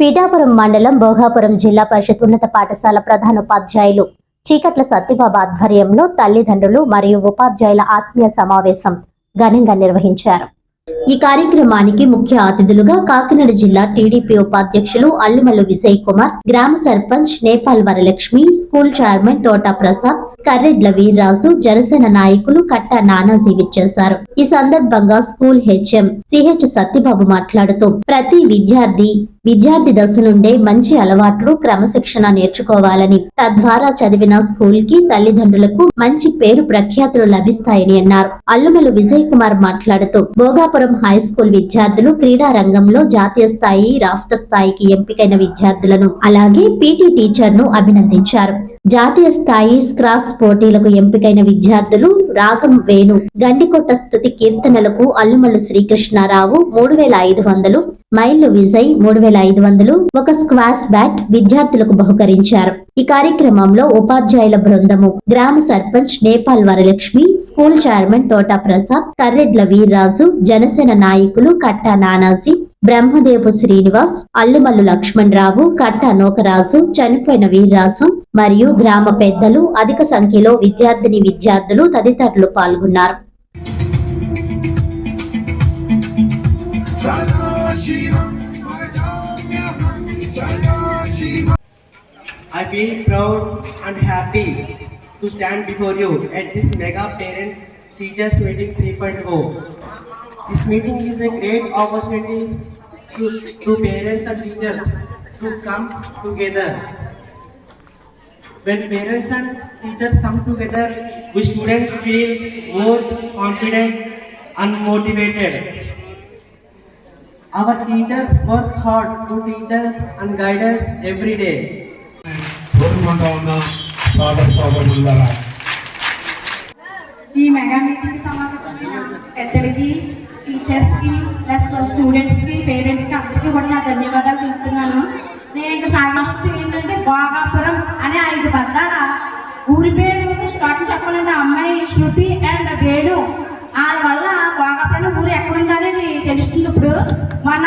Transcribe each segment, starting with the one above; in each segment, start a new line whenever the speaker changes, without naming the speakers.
పీఠాపురం మండలం భోగాపురం జిల్లా పరిషత్ ఉన్నత పాఠశాల ప్రధానోపాధ్యాయులు చీకట్ల సత్యబాబు ఆధ్వర్యంలో తల్లిదండ్రులు మరియు ఉపాధ్యాయుల ఆత్మీయ సమావేశం ఘనంగా నిర్వహించారు. ఈ కార్యక్రమానికి ముఖ్య అతిథులుగా కాకినాడ జిల్లా టీడీపీ ఉపాధ్యక్షులు అల్లుమల్లు విజయ్ కుమార్ గ్రామ సర్పంచ్ నేపాల్ వరలక్ష్మి స్కూల్ చైర్మన్ తోటా ప్రసాద్ కర్రెడ్ల వీర్రాజు జనసేన నాయకులు కట్టా నానాజీ విచ్చేశారు. ఈ సందర్భంగా స్కూల్ హెచ్ఎం సిహెచ్ సత్యబాబు మాట్లాడుతూ ప్రతి విద్యార్థి విద్యార్థి దశ నుండే మంచి అలవాట్లు క్రమశిక్షణ నేర్చుకోవాలని తద్వారా చదివిన స్కూల్కి తల్లిదండ్రులకు మంచి పేరు ప్రఖ్యాతులు లభిస్తాయని అన్నారు. అల్లుమలు విజయ్ కుమార్ మాట్లాడుతూ భోగాపురం హై స్కూల్ విద్యార్థులు క్రీడా రంగంలో జాతీయ స్థాయి రాష్ట్ర స్థాయికి ఎంపికైన విద్యార్థులను అలాగే పీటీ టీచర్ను అభినందించారు. జాతీయ స్థాయి స్క్రాస్ పోటీలకు ఎంపికైన విద్యార్థులు రాగం వేణు గండికొట్ట స్థుతి కీర్తనలకు అల్లుమల్లు శ్రీకృష్ణారావు మూడు వేల ఐదు వందలు మైళ్ళు విజయ్ మూడు వేల ఐదు వందలు ఒక స్క్వాష్ బ్యాట్ విద్యార్థులకు బహుకరించారు. ఈ కార్యక్రమంలో ఉపాధ్యాయుల బృందము గ్రామ సర్పంచ్ నేపాల్ వరలక్ష్మి స్కూల్ చైర్మన్ తోటా ప్రసాద్ కర్రెడ్ల వీర్రాజు జనసేన నాయకులు కట్టా నానాజీ బ్రహ్మదేవు శ్రీనివాస్ అల్లుమల్లు లక్ష్మణ్ రావు కట్టా నోకరాజు చనిపోయిన వీర్రాజు మరియు గ్రామ పెద్దలు అధిక సంఖ్యలో విద్యార్థిని విద్యార్థులు తదితరులు పాల్గొన్నారు
I feel proud and happy to stand before you at this mega parent teachers meeting 3.0. This meeting is a great opportunity to, to parents and teachers to come together. When parents and teachers come together, we students feel more confident and motivated. Our teachers work hard to teach us and guide us every day.
కోరుకుంటా ఉన్న సోదర సోదరులారా
ఈ mega meeting సమావేశమైన పెద్దలకి టీచర్స్కి plus స్టూడెంట్స్కి పేరెంట్స్కి అందరికీ కూడా నా ధన్యవాదాలు తెలుపుతున్నాను. నేను ఇంకా సాగస్ట్ ఏంటంటే భోగాపురం అనే ఐదు పద్దాల ఊరి పేరు స్టార్ట్ చెప్పాలంటే అమ్మాయి శృతి అండ్ వేణు. వాళ్ళ వల్ల భోగాపురం ఊరు ఎక్కడుంది తెలుస్తుంది ఇప్పుడు. మన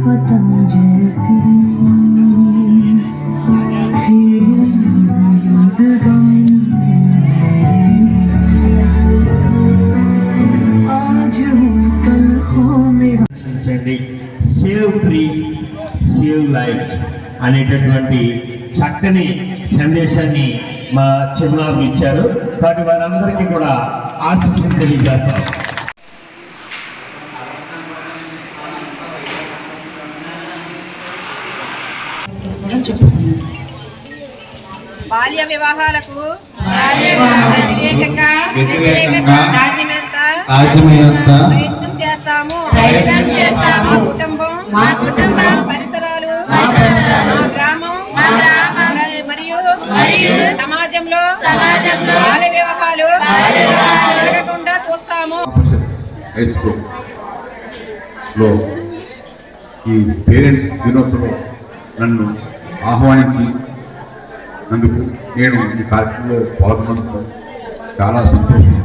पतंग जैसी थी जिंदगानी आज हो कल हो मेरा
రక్షించండి సేవ్ ట్రీస్ సేవ్ లైఫ్స్ అనేటటువంటి చక్కని సందేశాన్ని మా చిరునాలు ఇచ్చారు. కాబట్టి వారందరికీ కూడా ఆశీస్సులు తెలియజేస్తాం.
బాల్య వివాహాలకు ప్రయత్నం చేస్తాము.
ప్రయత్నం చేస్తాము.
మా కుటుంబం
మా కుటుంబం
మరియు సమాజంలో
సమాజంలో
బాల్య వివాహాలు జరగకుండా చూస్తాము.
హై స్కూల్లో ఈ పేరెంట్స్ దినోత్సవం నన్ను ఆహ్వానించి నందుకు నేను ఈ కార్యక్రమంలో పాల్గొన్నందుకు చాలా సంతోషం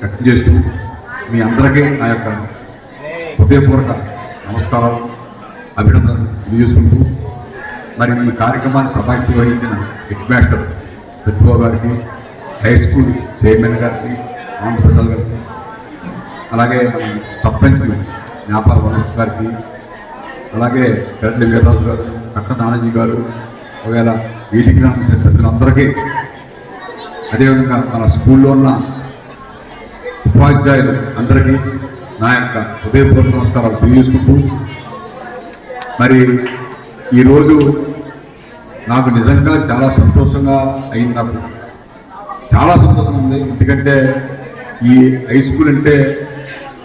వ్యక్తం చేస్తూ మీ అందరికీ నా యొక్క హృదయపూర్వక నమస్కారాలు అభినందనలు తెలియజేసుకుంటూ మరి ఈ కార్యక్రమాన్ని సభాక్షి వహించిన హెడ్ మాస్టర్ ప్రతిభా గారికి హై స్కూల్ చైర్మన్ గారికి ఆంధ్రప్రసాద్ గారికి అలాగే మన సర్పంచ్ జ్ఞాపాల వనస్ గారికి అలాగే పెద్ద వీరరాజు గారు కట్ట నానాజీ గారు ఒకవేళ వీటికి సంబంధించిన పెద్దలందరికీ అదేవిధంగా మన స్కూల్లో ఉన్న ఉపాధ్యాయులు అందరికీ నా యొక్క హృదయపూర్వక నమస్కారాలు తెలియజేసుకుంటూ మరి ఈరోజు నాకు నిజంగా చాలా సంతోషంగా అయింది నాకు. చాలా సంతోషం ఉంది. ఎందుకంటే ఈ హై స్కూల్ అంటే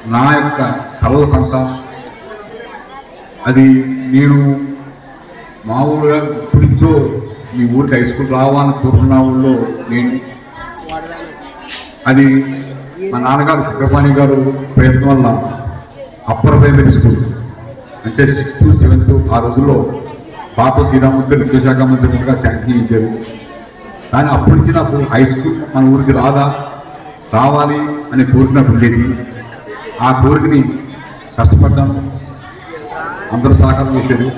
నా యొక్క కలల పంట. అది నేను మామూలుగా ఇప్పటి నుంచో ఈ ఊరికి హై స్కూల్ రావాలని కోరుకున్న ఊళ్ళో నేను. అది మా నాన్నగారు చక్రపాణి గారు ప్రయత్నం వల్ల అప్పర్ ప్రైమరీ స్కూల్ అంటే సిక్స్త్ సెవెంత్ ఆ రోజుల్లో పాప శ్రీరామూర్తి విద్యాశాఖ మంత్రి కూడా శాంక్షన్ ఇచ్చారు. కానీ అప్పటి నుంచి నాకు హై స్కూల్ మన ఊరికి రాదా రావాలి అనే కోరిక నాకు ఉండేది. ఆ కోరికని కష్టపడ్డాను. అందరూ సహకారం చేశారు.